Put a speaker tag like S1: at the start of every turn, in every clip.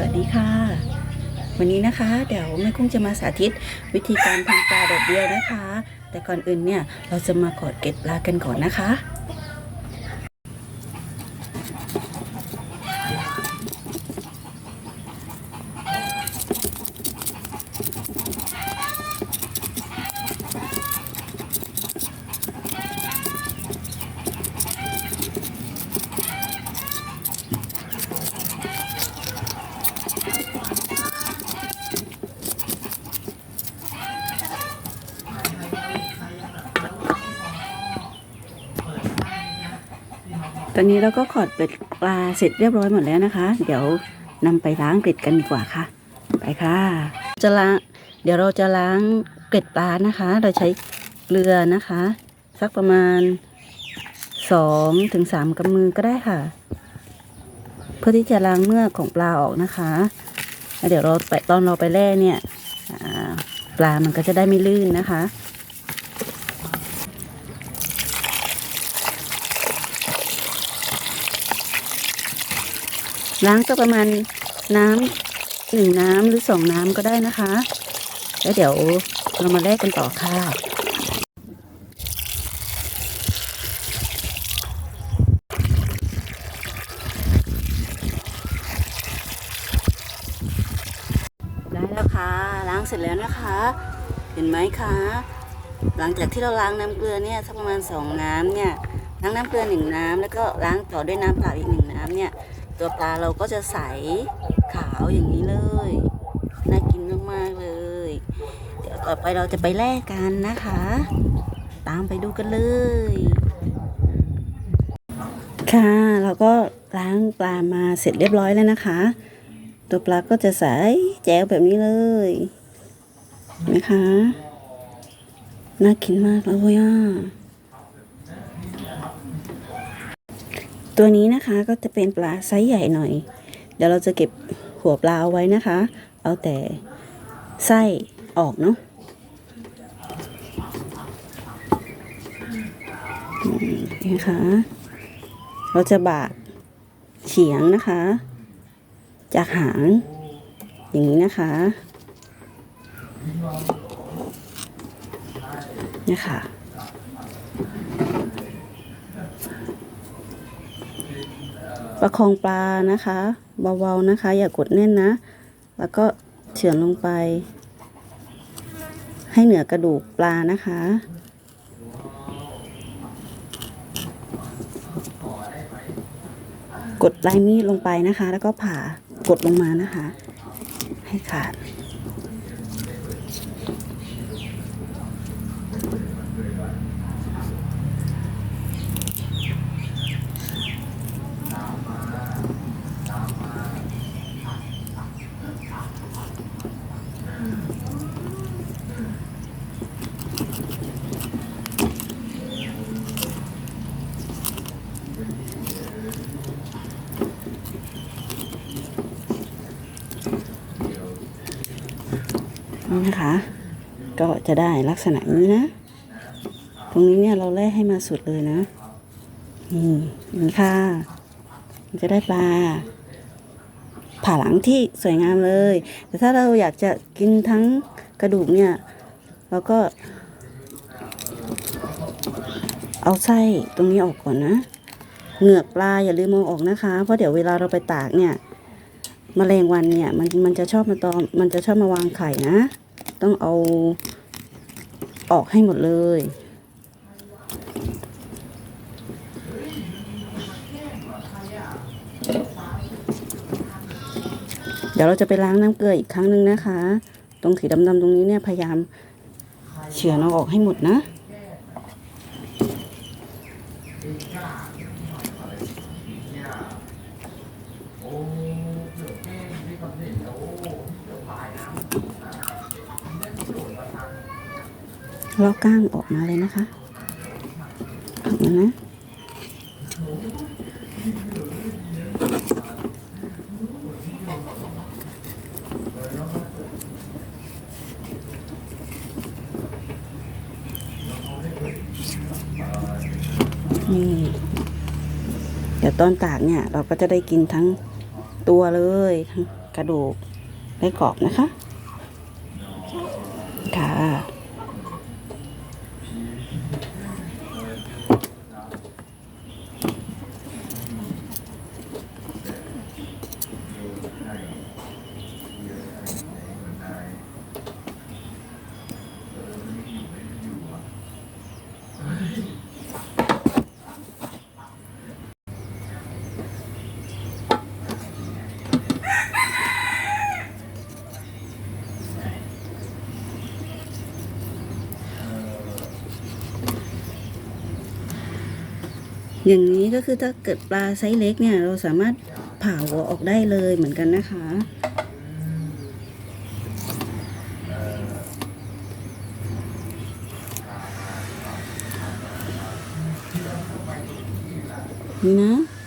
S1: สวัสดีค่ะ วันนี้นะคะ เดี๋ยวแม่กุ้งจะมาสาธิตวิธีการทำปลาแดดเดียวนะคะ แต่ก่อนอื่นเนี่ยเราจะมากอดเกล็ดปลากันก่อนนะคะ ตอนนี้เราก็ขอดเกล็ดปลาเสร็จเรียบร้อยหมดแล้วนะคะ เดี๋ยวนำไปล้างเกล็ดกันดีกว่าค่ะ ไปค่ะ จะล้าง เดี๋ยวเราจะล้างเกล็ดปลานะคะ เราใช้เกลือนะคะ สักประมาณสองถึงสามกำมือก็ได้ค่ะ เพื่อที่จะล้างเมือกของปลาออกนะคะแล้วเดี๋ยวเราไปตอนเราไปแล่เนี่ยปลามันก็จะได้ไม่ลื่นนะคะ ล้างก็ประมาณน้ำหนึ่งน้ำหรือสองน้ำก็ได้นะคะ แล้วเดี๋ยวเรามาแลกกันต่อค่ะได้แล้วค่ะ ล้างเสร็จแล้วนะคะ เห็นไหมคะหลังจากที่เราล้างน้ำเกลือเนี่ยสักประมาณสองน้ำเนี่ยล้างน้ำเกลือหนึ่งน้ำแล้วก็ล้างต่อด้วยน้ำเปล่าอีกหนึ่งน้ำเนี่ย ตัวปลาเราก็จะใสขาวอย่างนี้เลย น่ากินมากๆเลย เดี๋ยวต่อไปเราจะไปแลกกันนะคะ ตามไปดูกันเลย ค่ะเราก็ล้างปลามาเสร็จเรียบร้อยแล้วนะคะ ตัวปลาก็จะใสแจ๋วแบบนี้เลยนไหมคะ น่ากินมากเลยอะ ตัวนี้นะคะก็จะเป็นปลาไซส์ใหญ่หน่อย เดี๋ยวเราจะเก็บหัวปลาเอาไว้นะคะ เอาแต่ไส้ออกเนาะนี่นะคะเราจะบาดเฉียงนะคะ จากหางอย่างนี้นะคะเนี่ยค่ะ ประคองปลานะคะเบาๆนะคะ อย่ากดแน่นนะ แล้วก็เฉือนลงไป ให้เหนือกระดูกปลานะคะ กดลายมีดลงไปนะคะ แล้วก็ผ่ากดลงมานะคะ ให้ขาด นี่นะคะ ก็จะได้ลักษณะนี้นะ ตรงนี้เนี่ยเราแล่ให้มาสุดเลยนะนี่นี่ค่ะมันจะได้ปลาผ่าหลังที่สวยงามเลย แต่ถ้าเราอยากจะกินทั้งกระดูกเนี่ยเราก็ เอาไส้ตรงนี้ออกก่อนนะ เหงือกปลาอย่าลืมมองออกนะคะ เพราะเดี๋ยวเวลาเราไปตากเนี่ย แมลงวันเนี่ยมันมันจะชอบมาตอมมันจะชอบมาวางไข่นะ ต้องเอาออกให้หมดเลย เดี๋ยวเราจะไปล้างน้ำเกลืออีกครั้งหนึ่งนะคะ ตรงสีดำๆตรงนี้เนี่ยพยายามเฉือนเอาออกให้หมดนะ ลอกก้างออกมาเลยนะคะ ออกมานะนี่เดี๋ยวตอนตากเนี่ย เราก็จะได้กินทั้งตัวเลยทั้ง กระดูกได้กรอบนะคะค่ะ อย่างนี้ก็คือถ้าเกิดปลาไซส์เล็กเนี่ย เราสามารถผ่าหัวออกได้เลยเหมือนกันนะคะ นี่นะ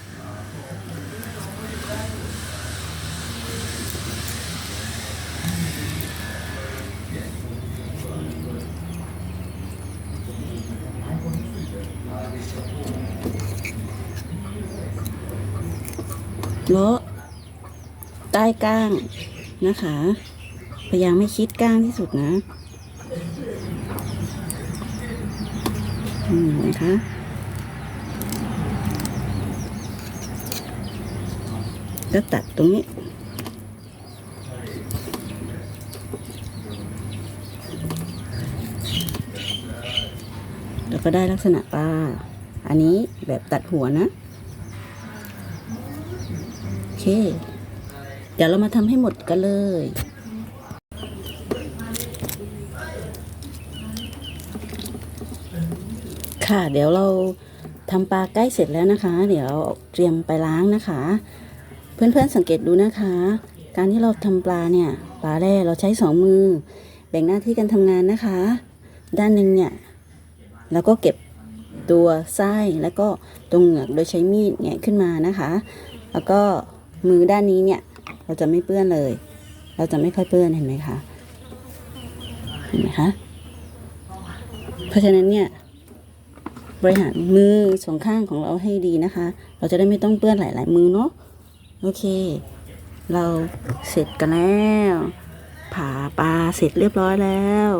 S1: เลาะใต้ก้างนะคะ พยายามไม่คิดก้างที่สุดนะอืมนะคะแล้วตัดตรงนี้แล้วก็ได้ลักษณะปลา อันนี้แบบตัดหัวนะ เค เดี๋ยวเรามาทำให้หมดกันเลย ค่ะเดี๋ยวเราทำปลาใกล้เสร็จแล้วนะคะ เดี๋ยวเตรียมไปล้างนะคะ เพื่อนๆสังเกตดูนะคะ การที่เราทำปลาเนี่ยปลาแร่เราใช้สองมือ แบ่งหน้าที่กันทำงานนะคะ ด้านหนึ่งเนี่ยเราก็เก็บตัวไส้แล้วก็ตรงเหงือกโดยใช้มีดแงะขึ้นมานะคะ แล้วก็ มือด้านนี้เนี่ย เราจะไม่เปื้อนเลย เราจะไม่ค่อยเปื้อนเห็นไหมคะเห็นไหมคะเพราะฉะนั้นเนี่ยบริหารมือสองข้างของเราให้ดีนะคะ เราจะได้ไม่ต้องเปื้อนหลาย ๆ มือเนาะโอเค เราเสร็จกันแล้วผ่าปลาเสร็จเรียบร้อยแล้ว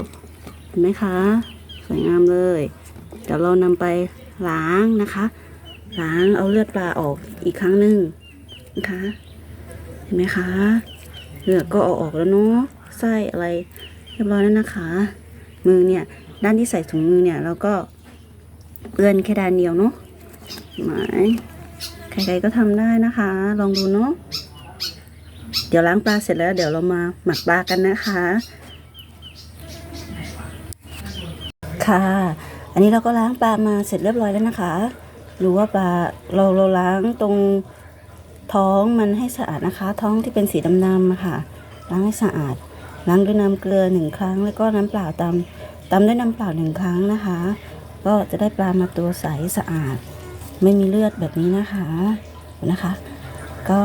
S1: เห็นไหมคะ สวยงามเลยเดี๋ยวเรานำไปล้างนะคะ ล้างเอาเลือดปลาออกอีกครั้งหนึ่ง นะคะ เห็นไหมคะเลือดก็เอาออกแล้วเนาะไส้อะไรเรียบร้อยแล้วนะคะ มือเนี่ยด้านที่ใส่ถุงมือเนี่ยเราก็เปื้อนแค่ด้านเดียวเนาะหมายใครๆก็ทำได้นะคะ ลองดูเนาะเดี๋ยวล้างปลาเสร็จแล้ว เดี๋ยวเรามาหมักปลากันนะคะ ค่ะ อันนี้เราก็ล้างปลามาเสร็จเรียบร้อยแล้วนะคะดูว่าปลาเราเราล้างตรง ท้องมันให้สะอาดนะคะ ท้องที่เป็นสีดำๆอะค่ะ ล้างให้สะอาด ล้างด้วยน้ำเกลือหนึ่งครั้ง แล้วก็น้ำเปล่าตำตำด้วยน้ำเปล่าหนึ่งครั้งนะคะ ก็จะได้ปลามาตัวใสสะอาด ไม่มีเลือดแบบนี้นะคะนะคะ ก็